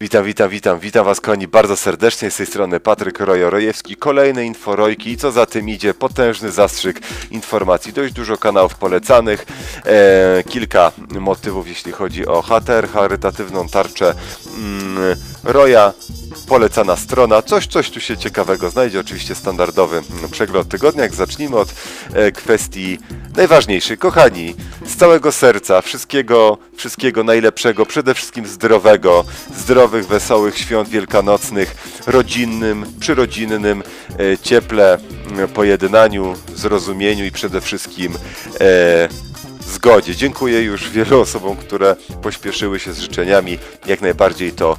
Witam, witam, witam, witam Was kochani bardzo serdecznie. Z tej strony Patryk Rojo-Rojewski, kolejne inforojki i co za tym idzie, potężny zastrzyk informacji, dość dużo kanałów polecanych, e, kilka motywów jeśli chodzi o HTR, charytatywną tarczę mm, Roja, polecana strona, coś, coś tu się ciekawego znajdzie, oczywiście standardowy mm, przegląd tygodnia, jak zacznijmy od e, kwestii najważniejszej, kochani, z całego serca, wszystkiego, wszystkiego najlepszego, przede wszystkim zdrowego, zdrowych, wesołych świąt wielkanocnych, rodzinnym, przyrodzinnym, e, cieple, m, pojednaniu, zrozumieniu i przede wszystkim e, zgodzie. Dziękuję już wielu osobom, które pośpieszyły się z życzeniami. Jak najbardziej to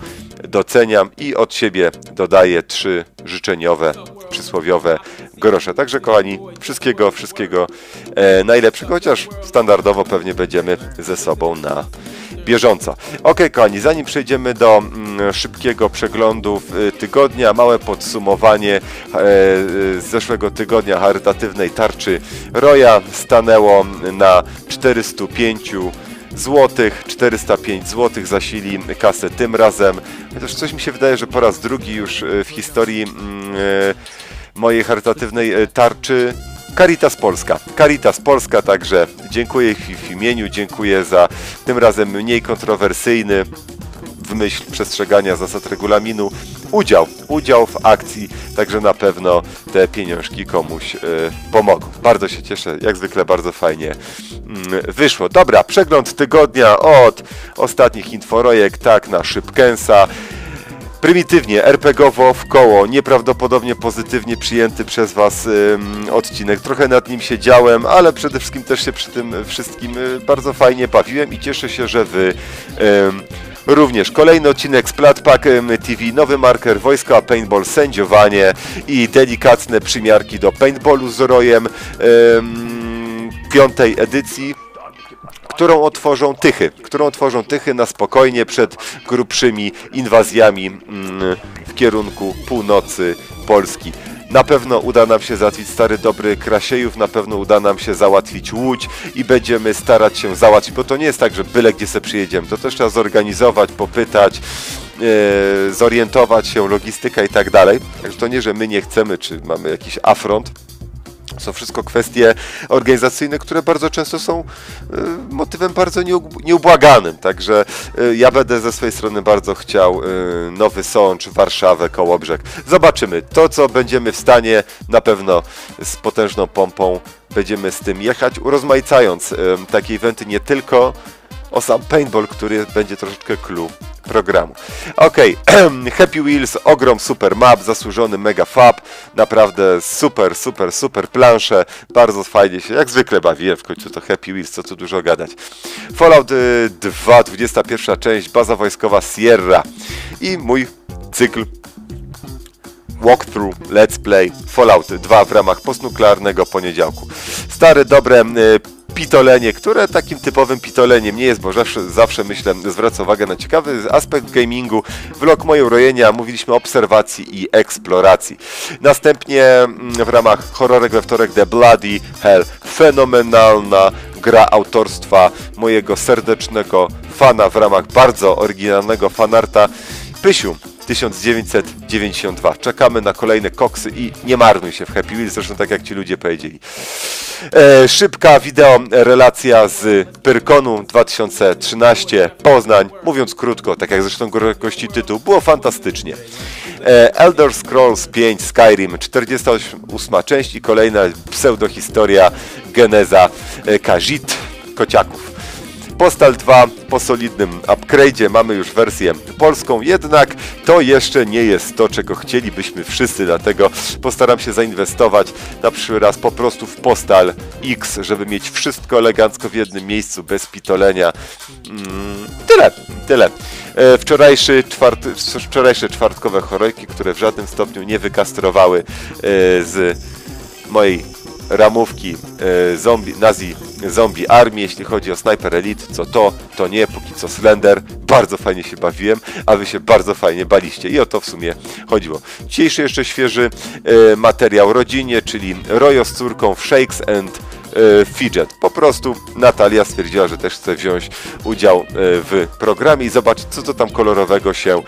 doceniam i od siebie dodaję trzy życzeniowe, przysłowiowe grosze. Także kochani, wszystkiego, wszystkiego e, najlepszego, chociaż standardowo pewnie będziemy ze sobą na bieżąco. Ok, kochani, zanim przejdziemy do mm, szybkiego przeglądu y, tygodnia, małe podsumowanie e, z zeszłego tygodnia charytatywnej tarczy Roja stanęło na 405 złotych, 405 złotych zasili kasę tym razem. Chociaż coś mi się wydaje, że po raz drugi już y, w historii mm, y, mojej charytatywnej y, tarczy Caritas Polska. Caritas Polska, także dziękuję w imieniu, dziękuję za tym razem mniej kontrowersyjny w myśl przestrzegania zasad regulaminu udział, udział w akcji, także na pewno te pieniążki komuś y, pomogą. Bardzo się cieszę, jak zwykle bardzo fajnie mm, wyszło. Dobra, przegląd tygodnia od ostatnich inforojek, tak na szybkęsa. Prymitywnie, RPGowo w koło, nieprawdopodobnie pozytywnie przyjęty przez Was odcinek. Trochę nad nim siedziałem, ale przede wszystkim też się przy tym wszystkim y, bardzo fajnie bawiłem i cieszę się, że Wy również. Kolejny odcinek z Platpak TV, nowy marker, wojsko a paintball, sędziowanie i delikatne przymiarki do paintballu z rojem ym, piątej edycji którą otworzą Tychy, którą otworzą Tychy na spokojnie przed grubszymi inwazjami mm, w kierunku północy Polski. Na pewno uda nam się załatwić stary dobry Krasiejów, na pewno uda nam się załatwić Łódź i będziemy starać się załatwić, bo to nie jest tak, że byle gdzie se przyjedziemy, to też trzeba zorganizować, popytać, e, zorientować się, logistyka i tak dalej. Także to nie, że my nie chcemy, czy mamy jakiś afront, są wszystko kwestie organizacyjne, które bardzo często są y, motywem bardzo nieub- nieubłaganym. Także y, ja będę ze swojej strony bardzo chciał y, Nowy Sącz, Warszawę, Kołobrzeg. Zobaczymy. To, co będziemy w stanie, na pewno z potężną pompą będziemy z tym jechać, urozmaicając takie eventy nie tylko o sam paintball, który będzie troszeczkę clue programu. Okej, Happy Wheels, ogrom super map, zasłużony mega fab, naprawdę super, super, super plansze, bardzo fajnie się, jak zwykle bawiłem, w końcu to Happy Wheels, co tu dużo gadać. Fallout y, 2, 21 część, baza wojskowa Sierra i mój cykl walkthrough, let's play Fallout 2 w ramach postnuklearnego poniedziałku. Stare, dobre y, pitolenie, które takim typowym pitoleniem nie jest, bo zawsze, zawsze myślę, zwraca uwagę na ciekawy aspekt gamingu. Vlog moje urojenia, mówiliśmy o obserwacji i eksploracji. Następnie mm, w ramach horrorek we wtorek The Bloody Hell, fenomenalna gra autorstwa mojego serdecznego fana w ramach bardzo oryginalnego fanarta Pysiu 1992. Czekamy na kolejne koksy i nie marnuj się w Happy Wheels, zresztą tak jak ci ludzie powiedzieli. E, szybka wideo relacja z Pyrkonu 2013 Poznań. Mówiąc krótko, tak jak zresztą go- gości tytuł, było fantastycznie. E, Elder Scrolls 5 Skyrim 48 część i kolejna pseudohistoria Geneza e, Kajit Kociaków. Postal 2 po solidnym upgrade'zie mamy już wersję polską, jednak to jeszcze nie jest to, czego chcielibyśmy wszyscy, dlatego postaram się zainwestować na przyszły raz po prostu w Postal X, żeby mieć wszystko elegancko w jednym miejscu, bez pitolenia. Mm, tyle, tyle. E, Wczorajszy czwarty, wczorajsze czwartkowe chorojki, które w żadnym stopniu nie wykastrowały e, z mojej ramówki e, zombie, Nazi Zombie Army, jeśli chodzi o Sniper Elite, co to, to nie, póki co Slender, bardzo fajnie się bawiłem, a wy się bardzo fajnie baliście i o to w sumie chodziło. Dzisiejszy jeszcze świeży e, materiał rodzinie, czyli Rojo z córką w Shakes and Fidget. Po prostu Natalia stwierdziła, że też chce wziąć udział e, w programie i zobaczyć, co to tam kolorowego się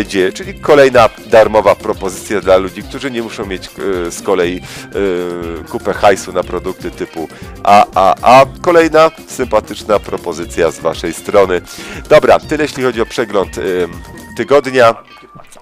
e, dzieje. Czyli kolejna darmowa propozycja dla ludzi, którzy nie muszą mieć e, z kolei e, kupę hajsu na produkty typu AAA. Kolejna sympatyczna propozycja z Waszej strony. Dobra, tyle jeśli chodzi o przegląd e, tygodnia.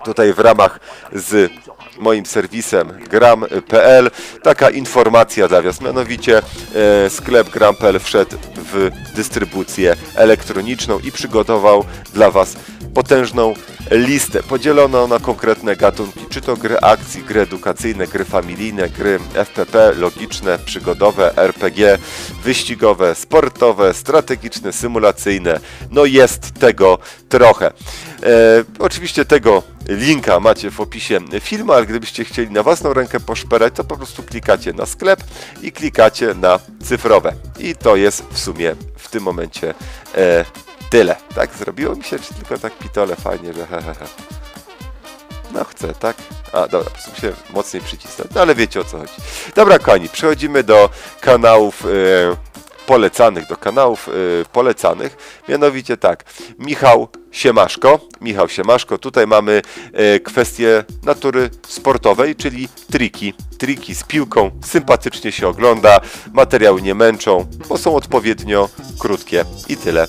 Tutaj w ramach z moim serwisem gram.pl taka informacja dla Was, mianowicie e, sklep gram.pl wszedł w dystrybucję elektroniczną i przygotował dla Was potężną listę podzieloną na konkretne gatunki, czy to gry akcji, gry edukacyjne, gry familijne, gry FPP, logiczne, przygodowe, RPG, wyścigowe, sportowe, strategiczne, symulacyjne. No jest tego trochę. E, oczywiście tego linka macie w opisie filmu, ale gdybyście chcieli na własną rękę poszperać, to po prostu klikacie na sklep i klikacie na cyfrowe. I to jest w sumie w tym momencie e, tyle. Tak, zrobiło mi się, czy tylko tak pitole fajnie, że hehehe. No chcę, tak? A, dobra, po prostu się mocniej przycisnąć, no ale wiecie o co chodzi. Dobra, kochani, przechodzimy do kanałów e, polecanych, do kanałów e, polecanych, mianowicie tak, Michał Siemaszko, Michał Siemaszko, tutaj mamy e, kwestię natury sportowej, czyli triki, triki z piłką, sympatycznie się ogląda, materiały nie męczą, bo są odpowiednio krótkie i tyle.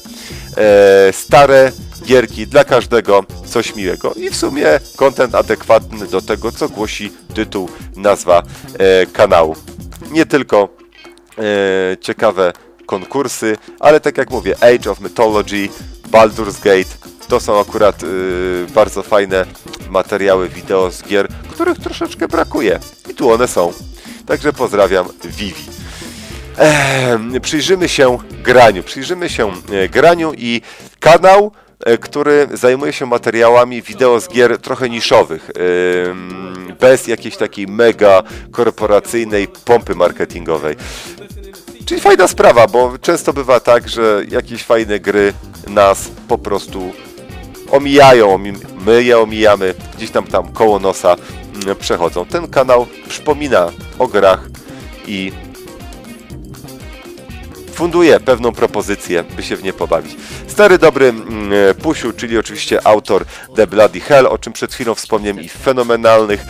E, stare gierki dla każdego coś miłego i w sumie kontent adekwatny do tego, co głosi tytuł, nazwa e, kanału. Nie tylko e, ciekawe konkursy, ale tak jak mówię, Age of Mythology, Baldur's Gate, to są akurat y, bardzo fajne materiały wideo z gier, których troszeczkę brakuje. I tu one są. Także pozdrawiam Vivi. Ehm, przyjrzymy się graniu. Przyjrzymy się e, graniu i kanał, e, który zajmuje się materiałami wideo z gier trochę niszowych. em, bez jakiejś takiej mega korporacyjnej pompy marketingowej. Czyli fajna sprawa, bo często bywa tak, że jakieś fajne gry nas po prostu omijają, omi- my je omijamy, gdzieś tam tam koło nosa mm, przechodzą. Ten kanał przypomina o grach i funduje pewną propozycję, by się w nie pobawić. Stary dobry mm, Pusiu, czyli oczywiście autor The Bloody Hell, o czym przed chwilą wspomniałem i fenomenalnych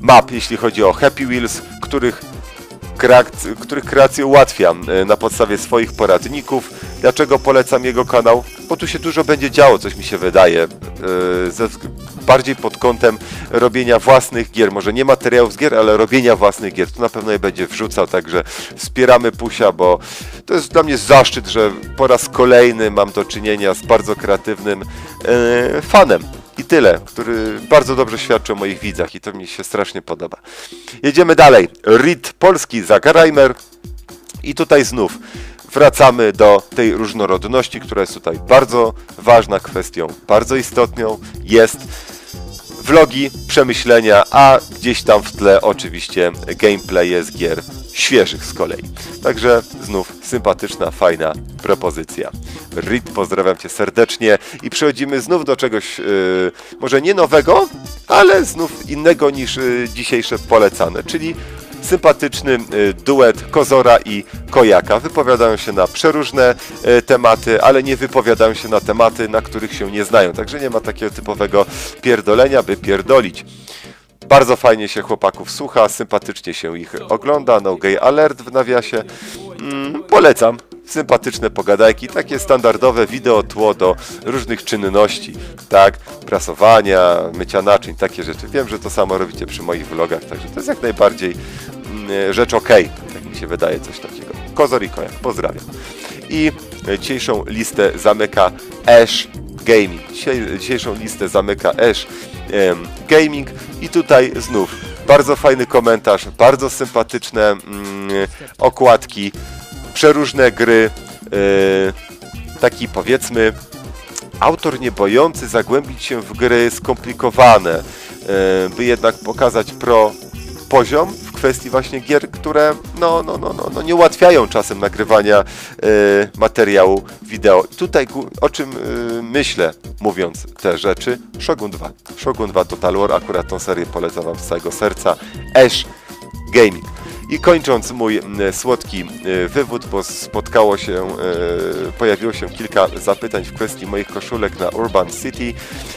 map, jeśli chodzi o Happy Wheels, których których kreację ułatwiam e, na podstawie swoich poradników. Dlaczego polecam jego kanał? Bo tu się dużo będzie działo, coś mi się wydaje. e, bardziej pod kątem robienia własnych gier. Może nie materiałów z gier, ale robienia własnych gier. Tu na pewno je będzie wrzucał, także wspieramy Pusia, bo to jest dla mnie zaszczyt, że po raz kolejny mam do czynienia z bardzo kreatywnym e, fanem. I tyle, który bardzo dobrze świadczy o moich widzach i to mi się strasznie podoba. Jedziemy dalej. Read Polski Zagrajmer. I tutaj znów wracamy do tej różnorodności, która jest tutaj bardzo ważna kwestią, bardzo istotną. Jest vlogi, przemyślenia, a gdzieś tam w tle oczywiście gameplaye z gier świeżych z kolei. Także znów sympatyczna, fajna propozycja. Rit, pozdrawiam Cię serdecznie i przechodzimy znów do czegoś yy, może nie nowego, ale znów innego niż yy, dzisiejsze polecane, czyli sympatyczny y, duet Kozora i Kojaka. Wypowiadają się na przeróżne y, tematy, ale nie wypowiadają się na tematy, na których się nie znają. Także nie ma takiego typowego pierdolenia, by pierdolić. Bardzo fajnie się chłopaków słucha, sympatycznie się ich ogląda. No Gay Alert w nawiasie. Mm, polecam. Sympatyczne pogadajki, takie standardowe wideo tło do różnych czynności, tak, prasowania, mycia naczyń, takie rzeczy. Wiem, że to samo robicie przy moich vlogach, także to jest jak najbardziej mm, rzecz okej, tak mi się wydaje, coś takiego. Kozor i Kojak, pozdrawiam. I dzisiejszą listę zamyka Ash Gaming. Dzisiejszą listę zamyka Ash Gaming i tutaj znów bardzo fajny komentarz, bardzo sympatyczne mm, okładki, przeróżne gry, e, taki powiedzmy autor nie bojący zagłębić się w gry skomplikowane, e, by jednak pokazać pro poziom w kwestii właśnie gier, które no, no, no, no, no nie ułatwiają czasem nagrywania e, materiału wideo. Tutaj o czym myślę, mówiąc te rzeczy, Shogun 2. Shogun 2 Total War, akurat tą serię polecam wam z całego serca. Ash Gaming. I kończąc mój słodki wywód, bo spotkało się, e, pojawiło się kilka zapytań w kwestii moich koszulek na Urban City.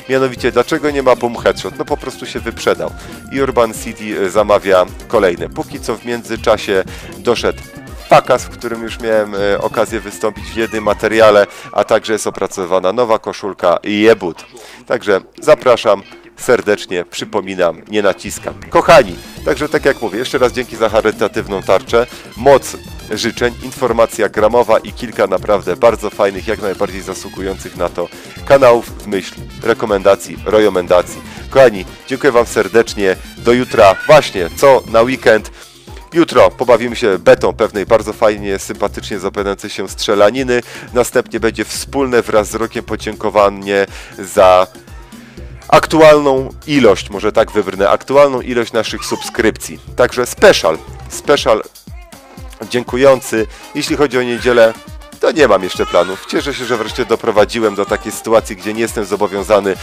Mianowicie, dlaczego nie ma Boom Headshot? No po prostu się wyprzedał. I Urban City e, zamawia kolejne. Póki co w międzyczasie doszedł Pakas, w którym już miałem e, okazję wystąpić w jednym materiale, a także jest opracowana nowa koszulka Jebut. Także zapraszam serdecznie, przypominam, nie naciskam. Kochani, także tak jak mówię, jeszcze raz dzięki za charytatywną tarczę. Moc życzeń, informacja gramowa i kilka naprawdę bardzo fajnych, jak najbardziej zasługujących na to kanałów w myśl rekomendacji, rojomendacji. Kochani, dziękuję Wam serdecznie. Do jutra, właśnie, co na weekend. Jutro pobawimy się betą pewnej bardzo fajnie, sympatycznie zapowiadającej się strzelaniny. Następnie będzie wspólne wraz z rokiem podziękowanie za aktualną ilość, może tak wybrnę, aktualną ilość naszych subskrypcji. Także special, special dziękujący. Jeśli chodzi o niedzielę, to nie mam jeszcze planów. Cieszę się, że wreszcie doprowadziłem do takiej sytuacji, gdzie nie jestem zobowiązany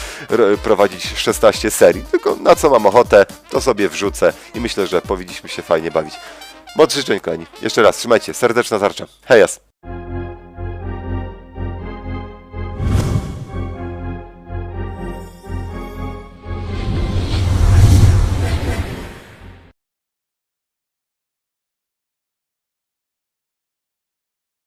prowadzić 16 serii. Tylko na co mam ochotę, to sobie wrzucę i myślę, że powinniśmy się fajnie bawić. Moc życzeń, kochani. Jeszcze raz, trzymajcie. Serdeczna tarcza. Hejas.